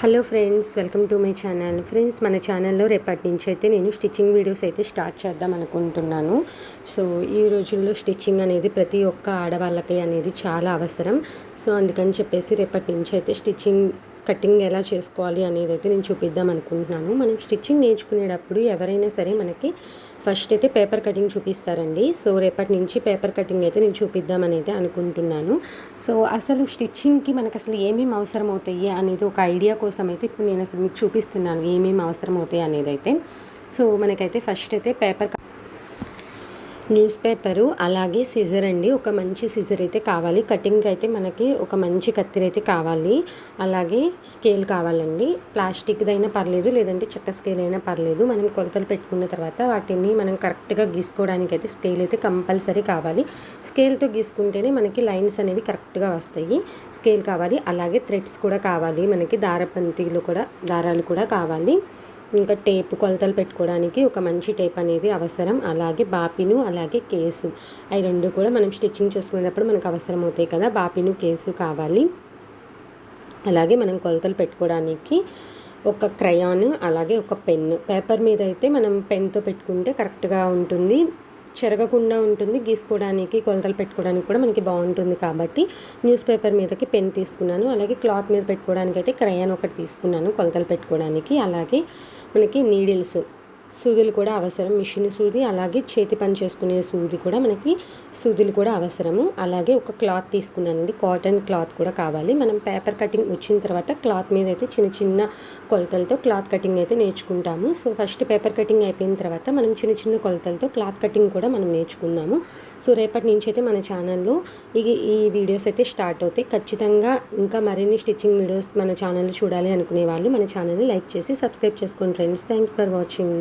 Hello friends welcome to my channel. Friends మన ఛానల్లో రేపటి నుంచి అయితే నేను స్టిచ్చింగ్ వీడియోస్ అయితే స్టార్ట్ చేద్దాం అనుకుంటున్నాను. సో ఈ రోజుల్లో స్టిచ్చింగ్ అనేది ప్రతి ఒక్క ఆడవాళ్ళకి అనేది చాలా అవసరం. సో అందుకని చెప్పేసి రేపటి నుంచి అయితే స్టిచ్చింగ్ కటింగ్ ఎలా చేసుకోవాలి అనేది అయితే నేను చూపిద్దాం అనుకుంటున్నాను. మనం స్టిచ్చింగ్ నేర్చుకునేటప్పుడు ఎవరైనా సరే మనకి ఫస్ట్ అయితే పేపర్ కటింగ్ చూపిస్తారండి. సో రేపటి నుంచి పేపర్ కటింగ్ అయితే నేను చూపిద్దామని అయితే అనుకుంటున్నాను. సో అసలు స్టిచ్చింగ్కి మనకు అసలు ఏమేమి అవసరం అవుతాయి అనేది ఒక ఐడియా కోసం అయితే ఇప్పుడు నేను అసలు మీకు చూపిస్తున్నాను ఏమేమి అవసరం అవుతాయి అనేది అయితే సో మనకైతే ఫస్ట్ అయితే పేపర్ న్యూస్ పేపరు అలాగే సిజర్ అండి. ఒక మంచి సిజర్ అయితే కావాలి. కటింగ్ అయితే మనకి ఒక మంచి కత్తిర అయితే కావాలి. అలాగే స్కేల్ కావాలండి. ప్లాస్టిక్దైనా పర్లేదు లేదంటే చెక్క స్కేల్ అయినా పర్లేదు. మనం కొలతలు పెట్టుకున్న తర్వాత వాటిని మనం కరెక్ట్గా గీసుకోవడానికి అయితే స్కేల్ అయితే కంపల్సరీ కావాలి. స్కేల్తో గీసుకుంటేనే మనకి లైన్స్ అనేవి కరెక్ట్గా వస్తాయి. స్కేల్ కావాలి. అలాగే థ్రెడ్స్ కూడా కావాలి. మనకి దారపంతిలో కూడా దారాలు కూడా కావాలి. ఇంకా టేప్ కొలతలు పెట్టుకోవడానికి ఒక మంచి టేప్ అనేది అవసరం. అలాగే బాపిను అలాగే కేసు. అవి రెండు కూడా మనం స్టిచ్చింగ్ చేసుకునేటప్పుడు మనకు అవసరం అవుతాయి కదా బాపిను కేసు కావాలి. అలాగే మనం కొలతలు పెట్టుకోవడానికి ఒక క్రయాన్ అలాగే ఒక పెన్ పేపర్ మీద అయితే మనం పెన్తో పెట్టుకుంటే కరెక్ట్గా ఉంటుంది. చెరగకుండా ఉంటుంది గీసుకోవడానికి కొలతలు పెట్టుకోవడానికి కూడా మనకి బాగుంటుంది కాబట్టి న్యూస్ పేపర్ మీదకి పెన్ తీసుకున్నాను. అలాగే క్లాత్ మీద పెట్టుకోవడానికి అయితే క్రయాన్ ఒకటి తీసుకున్నాను కొలతలు పెట్టుకోవడానికి. అలాగే మనకి నీడిల్స్ సూదులు కూడా అవసరం. మిషన్ సూది అలాగే చేతి పని చేసుకునే సూది కూడా మనకి సూదులు కూడా అవసరము. అలాగే ఒక క్లాత్ తీసుకున్నానండి. కాటన్ క్లాత్ కూడా కావాలి. మనం పేపర్ కటింగ్ వచ్చిన తర్వాత క్లాత్ మీద అయితే చిన్న చిన్న కొలతలతో క్లాత్ కటింగ్ అయితే నేర్చుకుంటాము. సో ఫస్ట్ పేపర్ కటింగ్ అయిపోయిన తర్వాత మనం చిన్న చిన్న కొలతలతో క్లాత్ కటింగ్ కూడా మనం నేర్చుకున్నాము సో రేపటి నుంచి అయితే మన ఛానల్లో ఈ ఈ వీడియోస్ అయితే స్టార్ట్ అవుతాయి. ఖచ్చితంగా ఇంకా మరిన్ని స్టిచ్చింగ్ వీడియోస్ మన ఛానల్ చూడాలి అనుకునే వాళ్ళు మన ఛానల్ని లైక్ చేసి సబ్స్క్రైబ్ చేసుకోండి ఫ్రెండ్స్. Thank for watching.